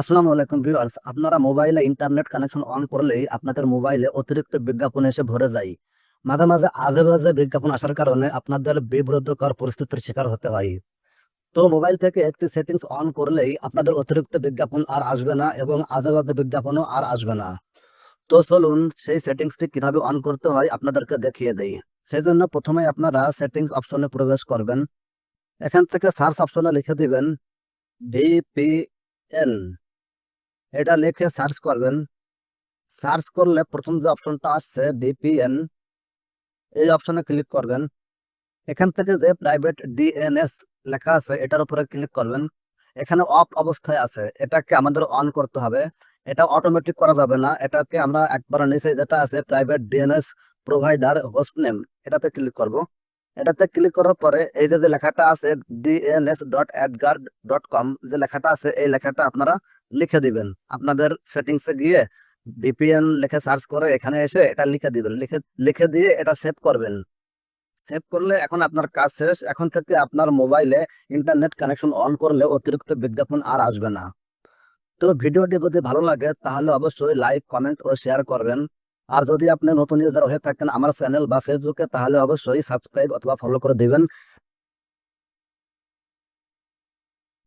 আসসালামু আলাইকুম ভিউয়ার্স, আপনারা মোবাইলে ইন্টারনেট কানেকশন অন করলেই আপনাদের মোবাইলে অতিরিক্ত বিজ্ঞাপন এসে ভরে যায়। মাঝে মাঝে আজে বাজে বিজ্ঞাপন আসার কারণে আপনাদের বিব্রতকর পরিস্থিতির শিকার হতে হয়। তো মোবাইল থেকে একটি সেটিংস অন করলেই আপনাদের অতিরিক্ত বিজ্ঞাপন আর আসবে না এবং আজে বাজে বিজ্ঞাপনও আর আসবে না। তো চলুন সেই সেটিংসটি কীভাবে অন করতে হয় আপনাদেরকে দেখিয়ে দেই। সেই জন্য প্রথমে আপনারা সেটিংস অপশনে প্রবেশ করবেন। এখান থেকে সার্চ অপশনে লিখে দিবেন, ভিপিএন। এটা লিখে সার্চ করবেন। সার্চ করলে প্রথম যে অপশনটা আসছে ডিপিএন এই অপশনে ক্লিক করবেন। এখান থেকে যে প্রাইভেট ডিএনএস লেখা আছে, এটার উপরে ক্লিক করবেন। এখানে অফ অবস্থায় আছে, এটাকে আমাদের অন করতে হবে। এটা অটোমেটিক করা যাবে না। এটাকে আমরা একবার নিচে যেটা আছে private DNS provider host name এটাতে ক্লিক করব। এটাতে ক্লিক করার পরে এই যে যে লেখাটা আছে DNS dot AdGuard dot com যে লেখাটা আছে, এই লেখাটা আপনারা লিখে দিবেন। আপনাদের সেটিংসে গিয়ে ভিপিএন লিখে সার্চ করে এখানে এসে এটা লিখে দিবেন। লিখে লিখে দিয়ে এটা সেভ করবেন। সেভ করলে এখন আপনার কাজ শেষ। এখন থেকে আপনার মোবাইলে ইন্টারনেট কানেকশন অন করলে অতিরিক্ত বিজ্ঞাপন আর আসবে না। তো ভিডিওটি যদি ভালো লাগে তাহলে অবশ্যই লাইক কমেন্ট ও শেয়ার করবেন। আর যদি আপনি নতুন ইউজার হয়ে থাকেন আমার চ্যানেল বা ফেসবুকে তাহলে অবশ্যই সাবস্ক্রাইব অথবা ফলো করে দিবেন।